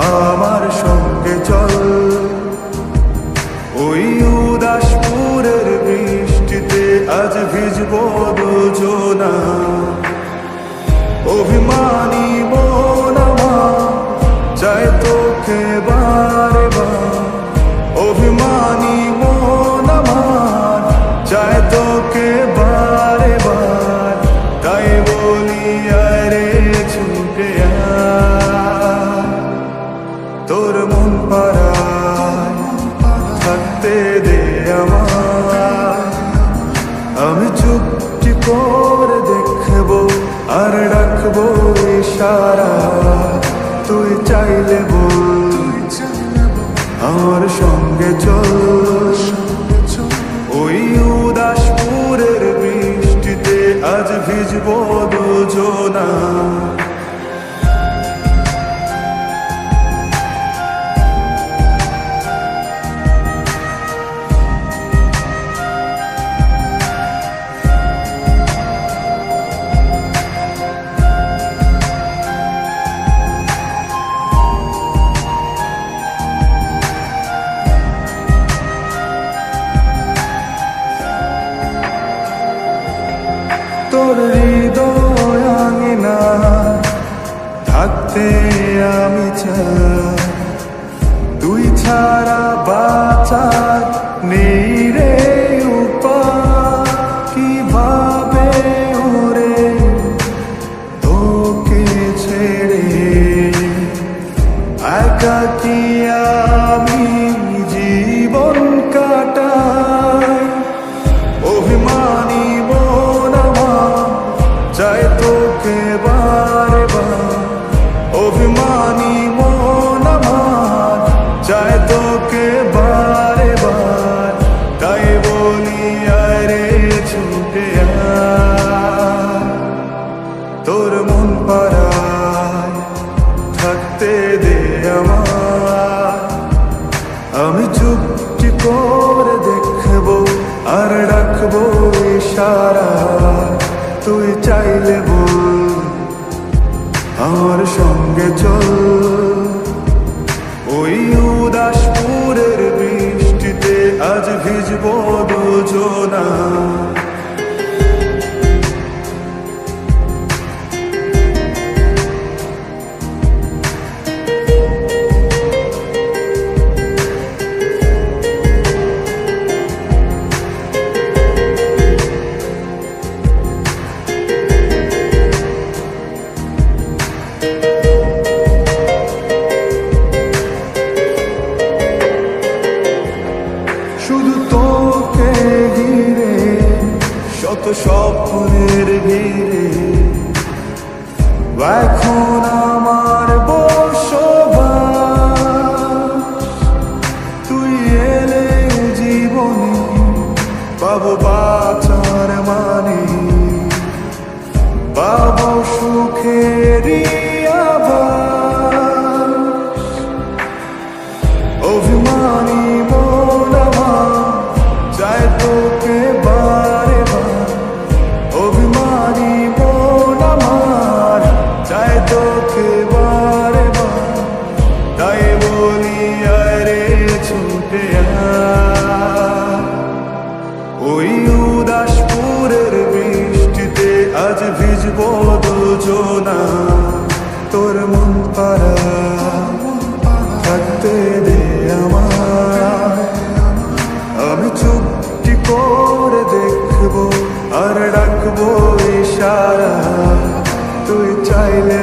Oh. আমার আমি চুপটি করে দেখব আর রাখব ইশারা। তুই চাইলে আমার সঙ্গে চল ওই উদাসপুরের বৃষ্টিতে আজ ভিজবো দুজনা। হৃদয় আঙিনা থাকতে আমি চাই। তুই ছাড়া বাঁচার নেই রে। চুপটি করে দেখব? আর রাখব ইশারা। তুই চাইলে বল আমার সঙ্গে চল। স্বপ্নের ভিড়ে এখন আমার আজ ভিজব দুজনা। তোর মন পারা থাকতে দে আমার আমি চুপটি করে দেখব আর ডাকবো ইশারা। তুই চাইলে